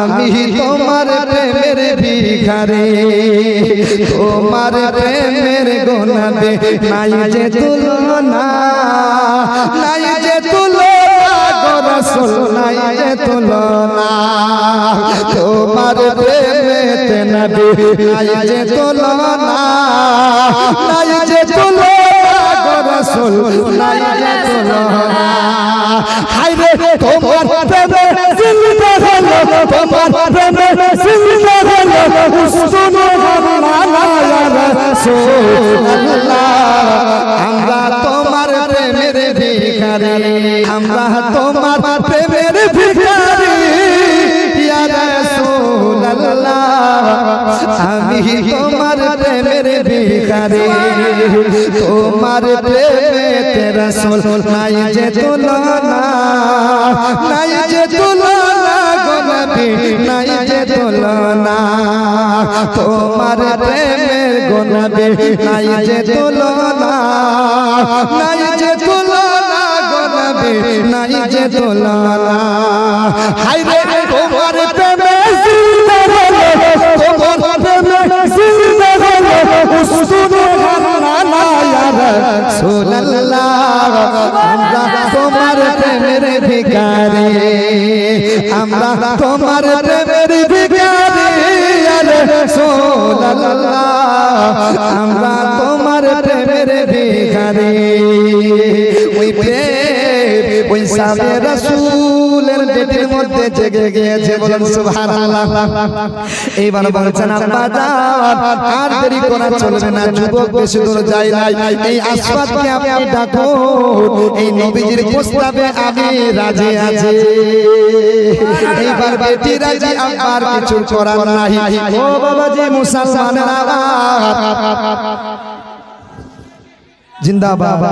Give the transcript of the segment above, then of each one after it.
আমি তোমার প্রেমের ভিখারি। তোমার প্রেমের গোনাবে নাই যে তুলনা, নাই যে তুলনা গো নাই যে তুলনা। তোমার প্রেমেতে নবী, নাই যে তুলনা। তোমার প্রেমে জিন্দা হলো উসতুনে গানা ইয়া রাসূলুল্লাহ আমরা তোমার প্রেমের ভিখারি আমরা তোমার প্রেমের ভিখারি ইয়া রাসূলুল্লাহ আমি তোমার প্রেমের ভিখারি তোমার প্রেমেতে রাসূল নাই যে তুলনা নাই যে তুলনা তুলনা তোমার প্রেমের গো নবী নাই যে তুলনা, নাই যে তুলনা গো নবী নাই যে তুলনা। হায় রে, তোমার প্রেমে তোমার তোমার প্রেমের ভিখারি, আমরা তোমার প্রেমের রাসূলুল্লাহ আমরা তোমার প্রেমের ভিখারি। ওই প্রেম ওই রাসূলের পেটের মধ্যে জেগে গিয়েছে বলেন সুবহানাল্লাহ। এইবার বলছেন, আব্বা আর দেরি করা চলবে না, যুবক বেশি দূর যায় নাই। এই আসবাদকে আপনি ডাকুন, এই নবীজির প্রস্তাবে আমি রাজি আছি। এইবার বেটি রাজি আমার কিছু করার নাই। ও বাবাজি মুসলমানেরা زندہ باد۔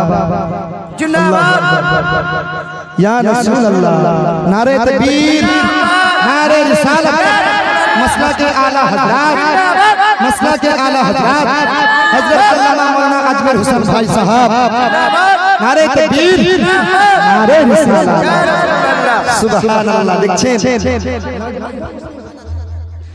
یا رسول اللہ۔ نعرہ تبیر نعرہ رسالت۔ مسئلہ کے آلہ حضرات۔ مسئلہ کے آلہ حضرات۔ حضرت صلی اللہ مولانا عجبر حسن بھائی صاحب۔ نعرہ تبیر نعرہ رسالت۔ سبحان اللہ لکھیں۔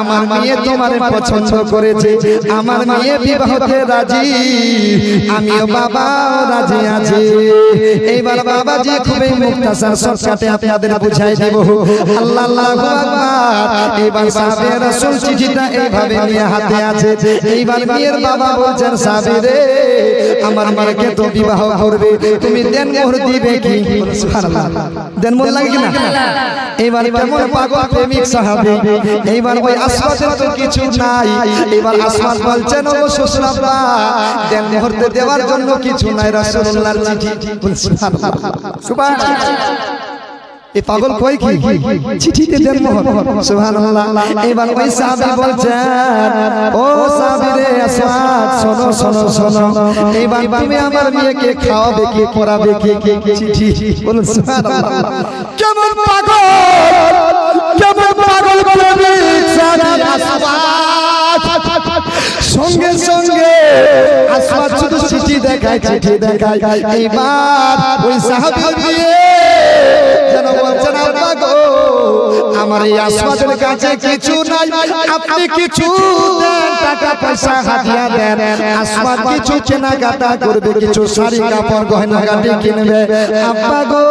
আমার মেয়ে তোমার পছন্দ করেছে। আমার মেয়ে বিবাহতে রাজি। আমিও বাবাও রাজি আছি। এইবার বাবাজি খুবই মুক্তাসার শর্টকাটে আপনাদের বুঝাই দেব। আল্লাহ আল্লাহু আকবার। এইবার সাহাবে রাসূল চিঠিটা এইভাবে নিয়ে হাতে আছে। এইবার মেয়ের বাবা বলছেন সাহাবীরে আমার মাকে তো বিবাহ করবে। তুমি দেন মোহর দিবে কি? সুবহানাল্লাহ। দেন মোহর লাগে কি না? এইবার কেমন পাগল প্রেমিক সাহাবী। এইবার ওই তো কিছু নাই। এবার বলছেন ও দেন মুহূর্তে দেওয়ার জন্য কিছু নাই রাসূলুল্লাহর চিঠি। সুবহানাল্লাহ। এই পাগল কই কি? চিঠিতে দেন মোহর সুবহানাল্লাহ। এবার ওই সাহাবী বলছেন ও সাহাবী রে আসমাত শোনো শোনো শোনো। এবার তুমি আমার মেয়েকে খাওয়াবে কি কি চিঠি? বলুন সুবহানাল্লাহ। কেমন পাগল? কেমন পাগল প্রেমিক দেখায় চিঠি দেখায় এইবার ওই সাহাবি যেন বলছেন আব্বা গো আমার এই কাছে কিছু নাই। আপনি কিছু টাকা পয়সা, হাতিয়া দেন। আসমাদ কিছু কেনাকাটা করবে, কিছু শাড়ি কাপড়, গয়না গাটি কিনবে। আব্বা গো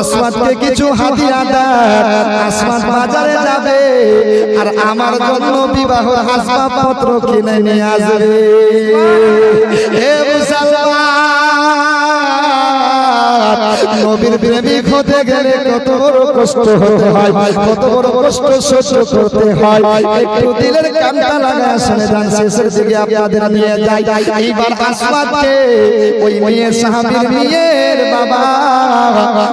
আসমাদকে কিছু হাতিয়া দেন। আসমাদ বাজারে যাবে, আর আমার জন্য বিবাহ আসবাবপত্র কিনে নিয়ে আসবে। হে মুসলমান নবীর প্রেমিক হতে গেলে কত বড় কষ্ট হতে হয় কত বড় কষ্ট সহ্য করতে হয়। একটু দিলের কানটা লাগায় শুনে যান শেষের দিকে আপনাদের নিয়ে যাই। এইবার আসমাদকে ওই মেয়ের সাহাবীর মেয়ের বাবা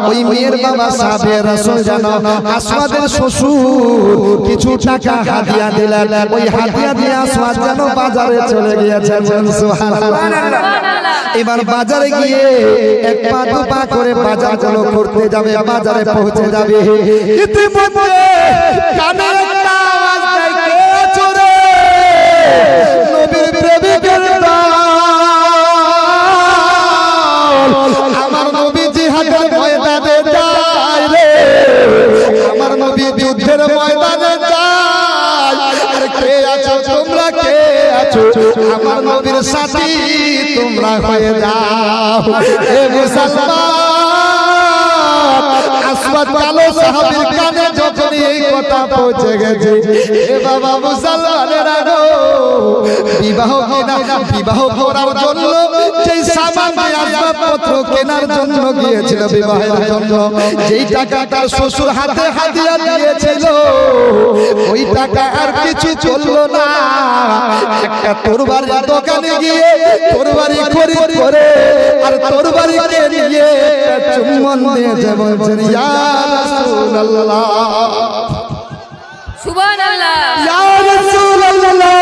ওই মেয়ের বাবা সাহাবে রাসূল জানো আসমাদের শ্বশুর কিছু টাকা হাদিয়া দিলেন। ওই হাদিয়া দিয়ে আসমাদ যেন বাজারে চলে গিয়েছেন সুবহানাল্লাহ। এবার বাজারে গিয়ে এক পা দু পা করে বাজার বাজারগুলো করতে যাবে বাজারে পৌঁছে যাবে। ইতিমধ্যে কানে একটা আওয়াজ দেয় কে? আছো নবীর প্রেমিকের আমার নবী জিহাদের ময়দানে যায় রে। আমার নবী যুদ্ধের ময়দানে যায়। আর কে আছো তোমরা? কে আছো? আমার নবীর সাথী তোমরা হয়ে যাও। এ মুসলমান! তার শ্বশুর হাতে হাতিয়া দিয়েছিল, ওই টাকা আর কিছু চলল না। একটা তরবারির দোকানে গিয়ে তরবারি খরিদ করে, আর একটা চুম্বন দিয়েছে বলছেন ইয়া রাসূলুল্লাহ। সুবহানাল্লাহ। ইয়া রাসূলুল্লাহ।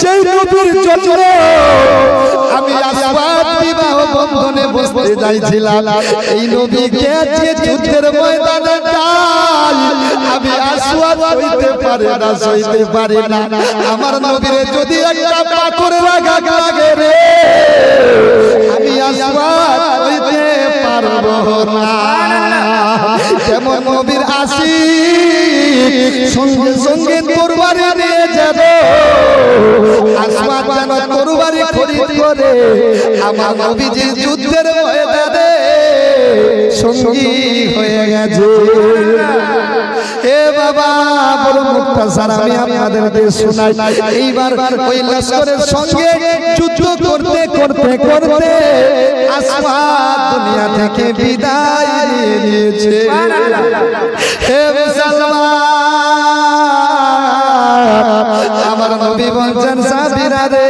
সেই নবীর জন্য আমি বিবাহ বন্ধনে বসতে যাইছিলাম। এই নবীকে যে যুদ্ধের ময়দানে যাই আমি আসবাদ হইতে পারে না, সইতে পারি না। আমার নবীরে যদি একটা পাথর লাগা লাগে রে, আমি আসবাদ হইতে পারব না। যেমন নবীর আসি সঙ্গে সঙ্গে তরবারি নিয়ে আমার নবীজির যুদ্ধের ময়দানে সঙ্গী হয়ে গেছে। এ বাবা, বড় মুক্তাসার, আমি আপনাদেরকে শোনাই। এইবার ওই লস্করের সঙ্গে যুদ্ধ করতে করতে করতে আসমান দুনিয়া থেকে বিদায় নিয়ে নিয়েছে। হে মুসলমান, আমার নবী বলছেন, সাবিরা রে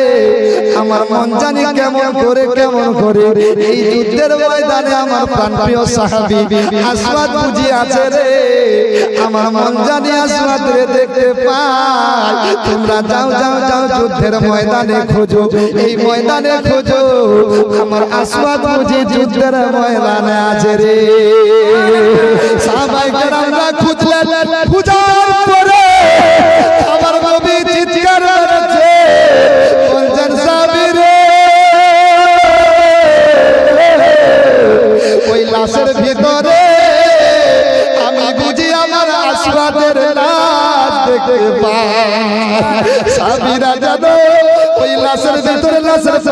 আমার মন জানি কেমন করে কেমন করে। এই যুদ্ধের ময়দানে আমার প্রাণপ্রিয় সাহাবী আসবাদ বুঝি আছে রে। আমার মন জানি আসবাদ রে দেখতে পাই তোমরা যাও যাও যাও যুদ্ধের ময়দানে খোঁজো। এই ময়দানে খোঁজো। আমার আসবাদ বুঝি যুদ্ধের ময়দানে আছে রে। সাহাবাই কেরামরা খুঁজলেন খুঁজার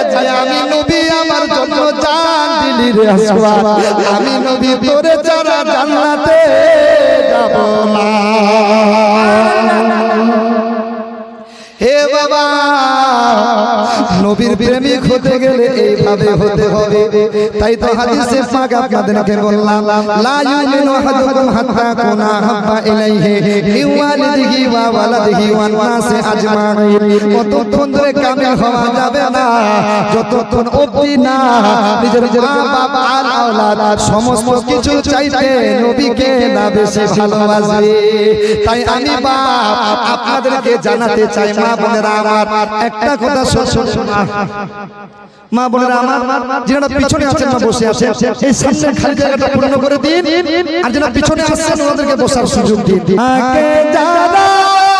আজকে আমি নবী, আমার জন্য জান দিলি রে আমি নবী, তোরে যারা জান্নাতে যাব না। নবীর প্রেমিক হতে গেলে এইভাবে হতে হবে। তাই তো হাদিসে পাক আপনাদেরকে বললাম লা ইউমিনু আহাদুকুম হাত্তা কুনা হাব্বা ইলাইহি মিন ওয়ালিদিহি ওয়া ওয়ালাদিহি ওয়ান নাসি আজমাইন। কতক্ষণ ধরে কামিল হওয়া যাবে না যতক্ষণ অবধি না নিজের মা বাবা আর আওলাদ সমস্ত কিছু চাইতে নবীকে না বেশি ভালোবাসে। তাই আমি বাপ আপনাদেরকে জানাতে চাই মা বোনেরা আমার। একটা কথা শোনা মা। বোনেরা আমার যারা পিছনে আছেন না বসে আছেন এই সামনে খালি জায়গাটা পূর্ণ করে দিন। আর যারা পিছনে আসছেন ওনাদেরকে বসার সুযোগ দিন। আগে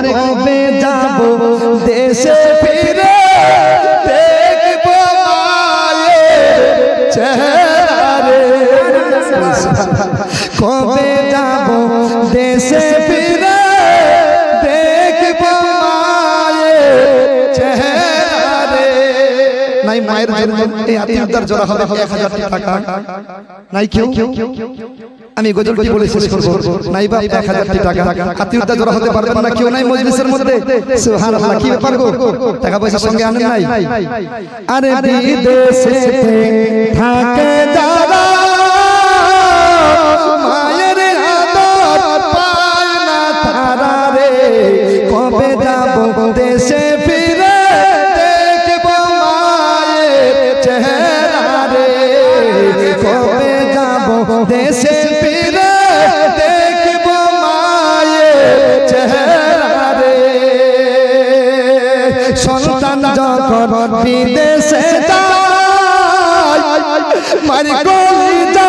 আরে কবে যাব দেশে এই মায়ের জন্য এই আত্মীয়তার জোড়া হবে এক হাজার টাকা। নাই কেউ? আমি গজলটি বলে শেষ করব। নাই বা এক হাজার টাকা। আত্মীয়তা জোড়া হতে পারবে না কেউ নাই মজলিসের মধ্যে। সুবহানাল্লাহ, কি ব্যাপার গো? টাকা পয়সা সঙ্গে আনেন নাই? আরে বিদেশে থাকে যারা যখন বিদেশে যায় মারি কলিজা